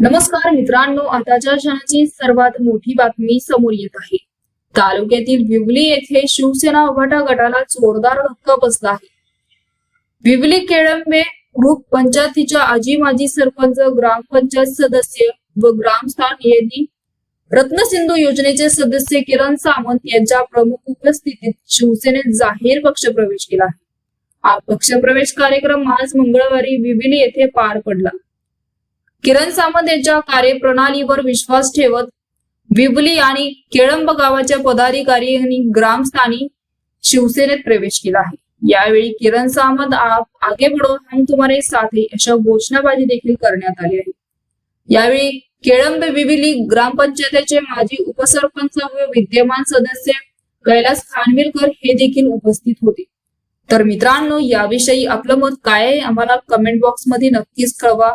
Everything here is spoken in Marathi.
नमस्कार मित्रांनो आताच्या क्षणाची सर्वात मोठी बातमी समोर येत आहे. तालुक्यातील विवली येथे शिवसेना उभाटा गटाला जोरदार धक्का बसला आहे. विवली केळंबे ग्रुप पंचायतीच्या आजी माजी सरपंच ग्रामपंचायत सदस्य व ग्रामस्थान यांनी रत्नसिंधू योजनेचे सदस्य किरण सामंत यांच्या प्रमुख उपस्थितीत शिवसेनेत जाहीर पक्षप्रवेश केला आहे. हा पक्षप्रवेश कार्यक्रम आज मंगळवारी विविली येथे पार पडला. किरण सामंत यांच्या कार्यप्रणालीवर विश्वास ठेवत विबली आणि केळंब गावाच्या पदाधिकारी यांनी ग्रामस्थानी शिवसेनेत प्रवेश केला आहे. यावेळी किरण सामंत आप आगे पडो हम तुम्हारे साथ है अशा घोषणाबाजी देखील करण्यात आली आहे. यावेळी केळंब विविली ग्रामपंचायतीचे माजी उपसरपंच व विद्यमान सदस्य कैलास खानविलकर हे देखील उपस्थित होते. तर मित्रांनो याविषयी आपलं मत काय आहे? आम्हाला कमेंट बॉक्समध्ये नक्कीच कळवा.